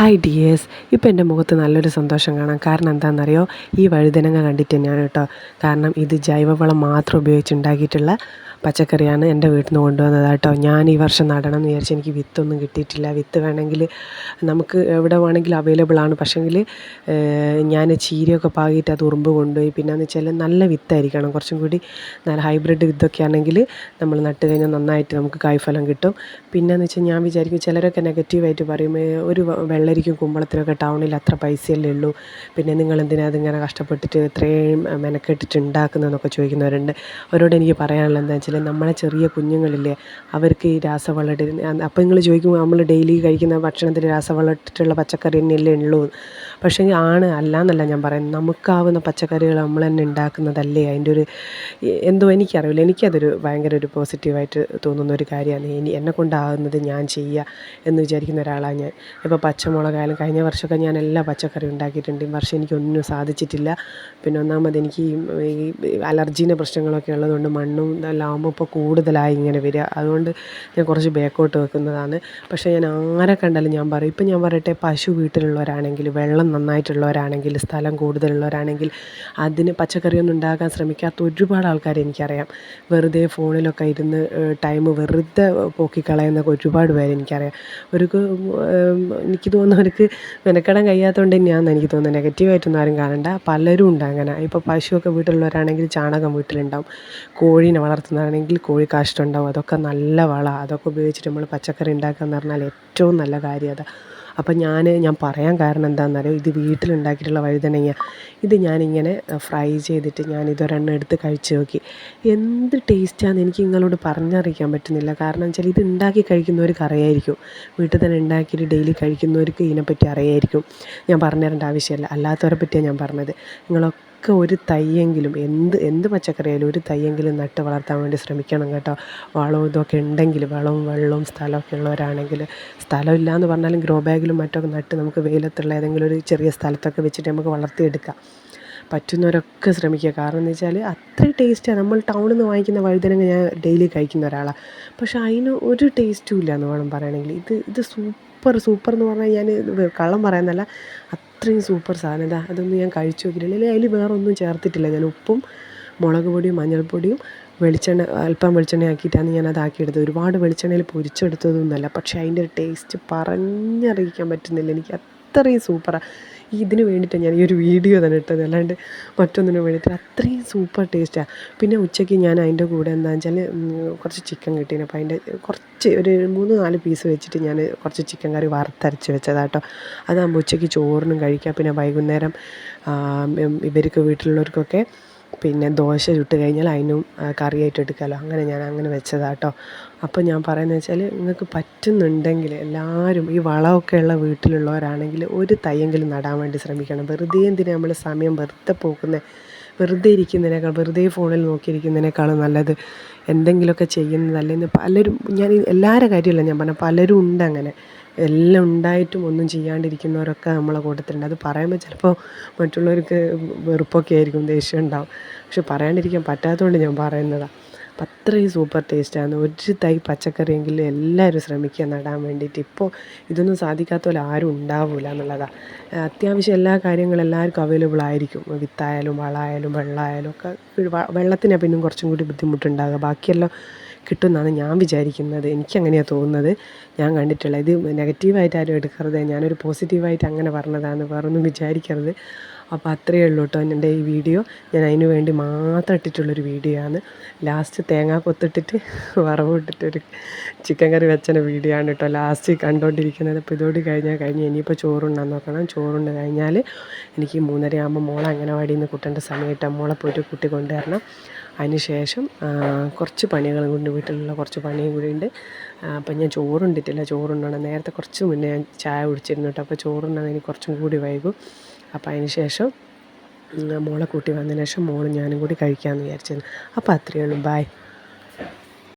Hi dears ഇപ്പോൾ എന്റെ മുഖത്ത് നല്ലൊരു സന്തോഷം കാണാം. കാരണം എന്താണെന്നറിയോ? ഈ വഴുതനങ്ങ കണ്ടിട്ട് തന്നെയാണ് കേട്ടോ കാരണം ഇത് ജൈവവളം മാത്രം ഉപയോഗിച്ച് ഉണ്ടാക്കിയിട്ടുള്ള പച്ചക്കറിയാണ് എന്റെ വീട്ടിൽ നിന്ന് കൊണ്ടുവന്നത് കേട്ടോ. ഞാൻ ഈ വർഷം നടണം എന്ന് വിചാരിച്ച് എനിക്ക് വിത്തൊന്നും കിട്ടിയിട്ടില്ല. വിത്ത് വേണമെങ്കിൽ നമുക്ക് എവിടെ വേണമെങ്കിലും അവൈലബിൾ ആണ്. പക്ഷേങ്കിൽ ഞാൻ ചീരയൊക്കെ പാകിയിട്ട് അത് ഉറുമ്പ് കൊണ്ടുപോയി. പിന്നെ എന്ന് വെച്ചാൽ നല്ല വിത്തായിരിക്കണം. കുറച്ചും കൂടി നല്ല ഹൈബ്രിഡ് വിത്തൊക്കെ ആണെങ്കിൽ നമ്മൾ നട്ട് കഴിഞ്ഞാൽ നന്നായിട്ട് നമുക്ക് കായ്ഫലം കിട്ടും. പിന്നെ എന്ന് വെച്ചാൽ ഞാൻ വിചാരിക്കും ചിലരൊക്കെ നെഗറ്റീവായിട്ട് പറയും ഒരു വെള്ളരിക്കും കുമ്പളത്തിനൊക്കെ ടൗണിൽ അത്ര പൈസയല്ലേ ഉള്ളൂ. പിന്നെ നിങ്ങൾ എന്തിനാ അതിങ്ങനെ കഷ്ടപ്പെട്ടിട്ട് ഇത്രയും മെനക്കെട്ടിട്ട് ഉണ്ടാക്കുന്നതെന്നൊക്കെ ചോദിക്കുന്നവരുണ്ട്. അവരോട് എനിക്ക് പറയാനുള്ളത് എന്താ വെച്ചാൽ നമ്മളെ ചെറിയ കുഞ്ഞുങ്ങളില്ലേ അവർക്ക് ഈ രാസവളം അപ്പം അപ്പോൾ നിങ്ങൾ ചോദിക്കും നമ്മൾ ഡെയിലി കഴിക്കുന്ന ഭക്ഷണത്തിൽ രാസവളം ഇട്ടിട്ടുള്ള പച്ചക്കറി തന്നെയല്ലേ ഉള്ളൂ. പക്ഷേ ആണ് അല്ല എന്നല്ല ഞാൻ പറയുന്നത്. നമുക്കാവുന്ന പച്ചക്കറികൾ നമ്മൾ തന്നെ ഉണ്ടാക്കുന്നതല്ലേ? അതിന്റെ ഒരു എന്തോ എനിക്കറിയില്ല. എനിക്കതൊരു ഭയങ്കര ഒരു പോസിറ്റീവായിട്ട് തോന്നുന്ന ഒരു കാര്യമാണ്. ഇനി എന്നെ കൊണ്ടാകുന്നത് ഞാൻ ചെയ്യുക എന്ന് വിചാരിക്കുന്ന ഒരാളാണ് ഞാൻ. ഇപ്പോൾ പച്ചമുളകായാലും കഴിഞ്ഞ വർഷമൊക്കെ ഞാൻ എല്ലാ പച്ചക്കറി ഉണ്ടാക്കിയിട്ടുണ്ട്. ഈ വർഷം എനിക്കൊന്നും സാധിച്ചിട്ടില്ല. പിന്നെ ഒന്നാമത് എനിക്ക് ഈ അലർജീന്റെ പ്രശ്നങ്ങളൊക്കെ ഉള്ളതുകൊണ്ട് മണ്ണും ഇതെല്ലാം ആകുമ്പോൾ ഇപ്പോൾ കൂടുതലായി ഇങ്ങനെ വരിക. അതുകൊണ്ട് ഞാൻ കുറച്ച് ബാക്കോട്ട് വെക്കുന്നതാണ്. പക്ഷേ ഞാൻ ആരെ കണ്ടാലും ഞാൻ പറയും ഇപ്പം ഞാൻ പറയട്ടെ പശു വീട്ടിലുള്ളവരാണെങ്കിൽ വെള്ളം നന്നായിട്ടുള്ളവരാണെങ്കിൽ സ്ഥലം കൂടുതലുള്ളവരാണെങ്കിൽ അതിന് പച്ചക്കറിയൊന്നും ഉണ്ടാക്കാൻ ശ്രമിക്കാത്ത ഒരുപാട് ആൾക്കാരെ എനിക്കറിയാം. വെറുതെ ഫോണിലൊക്കെ ഇരുന്ന് ടൈം വെറുതെ പോക്കിക്കളയുന്ന ഒരുപാട് പേരെ എനിക്കറിയാം. അവർക്ക് എനിക്ക് തോന്നുന്നു അവർക്ക് മെനക്കെടാൻ കഴിയാത്തതുകൊണ്ട് തന്നെയാണെന്ന് എനിക്ക് തോന്നുന്നു. നെഗറ്റീവായിട്ടൊന്നും ആരും കാണണ്ട. പലരും ഉണ്ട് അങ്ങനെ. ഇപ്പോൾ പശുവൊക്കെ വീട്ടിലുള്ളവരാണെങ്കിൽ ചാണകം വീട്ടിലുണ്ടാവും. കോഴീനെ വളർത്തുന്നതാണെങ്കിൽ കോഴി കാഷ്ടം ഉണ്ടാവും അതൊക്കെ നല്ല വളമാണ് അതൊക്കെ ഉപയോഗിച്ചിട്ട് നമ്മൾ പച്ചക്കറി ഉണ്ടാക്കുക എന്ന് പറഞ്ഞാൽ ഏറ്റവും നല്ല കാര്യം അതാണ് അപ്പം ഞാൻ ഞാൻ പറയാൻ കാരണം എന്താണെന്നറിയോ ഇത് വീട്ടിലുണ്ടാക്കിയിട്ടുള്ള വഴുതനങ്ങ. ഇത് ഞാനിങ്ങനെ ഫ്രൈ ചെയ്തിട്ട് ഞാൻ ഇതൊരെണ്ണം എടുത്ത് കഴിച്ച് നോക്കി. എന്ത് ടേസ്റ്റാണെന്ന് എനിക്ക് നിങ്ങളോട് പറഞ്ഞറിയിക്കാൻ പറ്റുന്നില്ല. കാരണം വെച്ചാൽ ഇത് ഉണ്ടാക്കി കഴിക്കുന്നവർക്ക് അറിയായിരിക്കും. വീട്ടിൽ തന്നെ ഉണ്ടാക്കിയിട്ട് ഡെയിലി കഴിക്കുന്നവർക്ക് ഇതിനെപ്പറ്റി അറിയായിരിക്കും. ഞാൻ പറഞ്ഞു തരേണ്ട ആവശ്യമില്ല. അല്ലാത്തവരെ പറ്റിയാണ് ഞാൻ പറഞ്ഞത്. നിങ്ങളൊക്കെ ഒരു തയ്യെങ്കിലും എന്ത് എന്ത് പച്ചക്കറിയായാലും ഒരു തയ്യെങ്കിലും നട്ട് വളർത്താൻ വേണ്ടി ശ്രമിക്കണം കേട്ടോ. വളവും ഇതൊക്കെ ഉണ്ടെങ്കിൽ വളവും വെള്ളവും സ്ഥലമൊക്കെ ഉള്ളവരാണെങ്കിൽ സ്ഥലമില്ല എന്ന് പറഞ്ഞാലും ഗ്രോ ബാഗിലും മറ്റൊക്കെ നട്ട് നമുക്ക് വെയിലത്തുള്ള ഏതെങ്കിലും ഒരു ചെറിയ സ്ഥലത്തൊക്കെ വെച്ചിട്ട് നമുക്ക് വളർത്തിയെടുക്കാം. പറ്റുന്നവരൊക്കെ ശ്രമിക്കുക. കാരണം എന്ന് വെച്ചാൽ അത്രയും ടേസ്റ്റാണ് നമ്മൾ ടൗണിൽ നിന്ന് വാങ്ങിക്കുന്ന വഴുതനങ്ങ ഞാൻ ഡെയിലി കഴിക്കുന്ന ഒരാളാണ് പക്ഷേ അതിന് ഒരു ടേസ്റ്റും ഇല്ല എന്ന് വേണം പറയുകയാണെങ്കിൽ. ഇത് ഇത് സൂപ്പർ സൂപ്പർ എന്ന് പറഞ്ഞാൽ ഞാൻ കള്ളം പറയുന്നല്ല അത്രയും സൂപ്പർ സാധനം. ഇതാ അതൊന്നും ഞാൻ കഴിച്ചു നോക്കിയിട്ടില്ല. അല്ലെങ്കിൽ അതിൽ വേറെ ഒന്നും ചേർത്തിട്ടില്ല. ഞാൻ ഉപ്പും മുളക് പൊടിയും മഞ്ഞൾപ്പൊടിയും വെളിച്ചെണ്ണ അല്പം വെളിച്ചെണ്ണ ആക്കിയിട്ടാണ് ഞാൻ അതാക്കിയെടുത്തത്. ഒരുപാട് വെളിച്ചെണ്ണയിൽ പൊരിച്ചെടുത്തതൊന്നുമല്ല. പക്ഷേ അതിന്റെ ഒരു ടേസ്റ്റ് പറഞ്ഞറിയിക്കാൻ പറ്റുന്നില്ല. എനിക്ക് അത്രയും സൂപ്പറാണ് ഇതിന് വേണ്ടിയിട്ട് ഞാൻ ഈ ഒരു വീഡിയോ തന്നെ ഇട്ടത്. അല്ലാണ്ട് മറ്റൊന്നിന് വേണ്ടിയിട്ട് അത്രയും സൂപ്പർ ടേസ്റ്റാണ് പിന്നെ ഉച്ചയ്ക്ക് ഞാൻ അതിന്റെ കൂടെ എന്താണെന്ന് വെച്ചാൽ കുറച്ച് ചിക്കൻ കിട്ടീന്. അപ്പോൾ അതിന്റെ കുറച്ച് ഒരു മൂന്ന് നാല് പീസ് വെച്ചിട്ട് ഞാൻ കുറച്ച് ചിക്കൻ കറി വറുത്തരച്ച് വെച്ചതാട്ടോ അതാകുമ്പോൾ ഉച്ചയ്ക്ക് ചോറിനും കഴിക്കാം. പിന്നെ വൈകുന്നേരം ഇവർക്ക് വീട്ടിലുള്ളവർക്കൊക്കെ പിന്നെ ദോശ ചുട്ട് കഴിഞ്ഞാൽ അതിനും കറിയായിട്ട് എടുക്കാമല്ലോ അങ്ങനെ ഞാൻ അങ്ങനെ വെച്ചതാണ് കേട്ടോ അപ്പോൾ ഞാൻ പറയുന്നത് വെച്ചാൽ നിങ്ങൾക്ക് പറ്റുന്നുണ്ടെങ്കിൽ എല്ലാവരും ഈ വളമൊക്കെ ഉള്ള വീട്ടിലുള്ളവരാണെങ്കിൽ ഒരു തയ്യെങ്കിലും നടാൻ വേണ്ടി ശ്രമിക്കണം. വെറുതെ എന്തിനാ നമ്മൾ സമയം വെറുതെ പോക്കുന്നത് വെറുതെ ഇരിക്കുന്നതിനേക്കാൾ വെറുതെ ഫോണിൽ നോക്കിയിരിക്കുന്നതിനേക്കാളും നല്ലത് എന്തെങ്കിലുമൊക്കെ ചെയ്യുന്നതല്ലെന്ന് പലരും ഞാൻ എല്ലാവരുടെ കാര്യമല്ല ഞാൻ പറഞ്ഞ പലരും ഉണ്ട് അങ്ങനെ എല്ലാം ഉണ്ടായിട്ടും ഒന്നും ചെയ്യാണ്ടിരിക്കുന്നവരൊക്കെ നമ്മളെ കൂട്ടത്തിലുണ്ട്. അത് പറയുമ്പോൾ ചിലപ്പോൾ മറ്റുള്ളവർക്ക് വെറുപ്പൊക്കെ ആയിരിക്കും ദേഷ്യം ഉണ്ടാവും. പക്ഷെ പറയാണ്ടിരിക്കാൻ പറ്റാത്തതുകൊണ്ട് ഞാൻ പറയുന്നതാണ് അപ്പം അത്രയും സൂപ്പർ ടേസ്റ്റാണ് ഒരു തൈ പച്ചക്കറിയെങ്കിലും എല്ലാവരും ശ്രമിക്കുക നടാൻ വേണ്ടിയിട്ട്. ഇപ്പോൾ ഇതൊന്നും സാധിക്കാത്ത പോലെ ആരും ഉണ്ടാവില്ല എന്നുള്ളതാണ് അത്യാവശ്യം എല്ലാ കാര്യങ്ങളും എല്ലാവർക്കും അവൈലബിൾ ആയിരിക്കും. വിത്തായാലും വളമായാലും വെള്ളമായാലും ഒക്കെ വെള്ളത്തിനെ പിന്നെയും കുറച്ചും കൂടി ബുദ്ധിമുട്ടുണ്ടാകുക ബാക്കിയെല്ലാം കിട്ടുമെന്നാണ് ഞാൻ വിചാരിക്കുന്നത്. എനിക്കങ്ങനെയാണ് തോന്നുന്നത്. ഞാൻ കണ്ടിട്ടുള്ള ഇത് നെഗറ്റീവായിട്ട് ആരും എടുക്കരുത്. ഞാനൊരു പോസിറ്റീവായിട്ട് അങ്ങനെ പറഞ്ഞതാണ് വേറൊന്നും വിചാരിക്കരുത്. അപ്പോൾ അത്രയേ ഉള്ളൂ കേട്ടോ എന്റെ ഈ വീഡിയോ. ഞാൻ അതിന് വേണ്ടി മാത്രം ഇട്ടിട്ടുള്ളൊരു വീഡിയോ ആണ് ലാസ്റ്റ് തേങ്ങ കൊത്തിട്ടിട്ട് വറവിട്ടിട്ടൊരു ചിക്കൻ കറി വെച്ചതിന്റെ വീഡിയോ ആണ് കേട്ടോ ലാസ്റ്റ് കണ്ടുകൊണ്ടിരിക്കുന്നത് അപ്പോൾ ഇതോട് കഴിഞ്ഞാൽ കഴിഞ്ഞ് ഇനിയിപ്പോൾ ചോറുണ്ടാൻ നോക്കണം. ചോറുണ്ട് കഴിഞ്ഞാൽ എനിക്ക് മൂന്നര മോളെ അംഗനവാടിയിൽ നിന്ന് കുട്ടേണ്ട സമയത്ത് മോളെ പോയിട്ട് കുട്ടി കൊണ്ടുവരണം. അതിന് ശേഷം കുറച്ച് പണികൾ കൊണ്ട് വീട്ടിലുള്ള കുറച്ച് പണിയും കൂടി ഉണ്ട്. അപ്പം ഞാൻ ചോറുണ്ടിട്ടില്ല. ചോറുണ്ണണം. നേരത്തെ കുറച്ച് മുന്നേ ഞാൻ ചായ കുടിച്ചിരുന്നു കേട്ടോ. അപ്പോൾ ചോറുണ്ണാൻ എനിക്ക് കുറച്ചും കൂടി വൈകും. അപ്പോൾ അതിന് ശേഷം മോളെ കൂട്ടി വന്നതിന് ശേഷം മോളും ഞാനും കൂടി കഴിക്കാമെന്ന് വിചാരിച്ചിരുന്നു. അപ്പോൾ അത്രയേ ഉള്ളൂ. ബായ്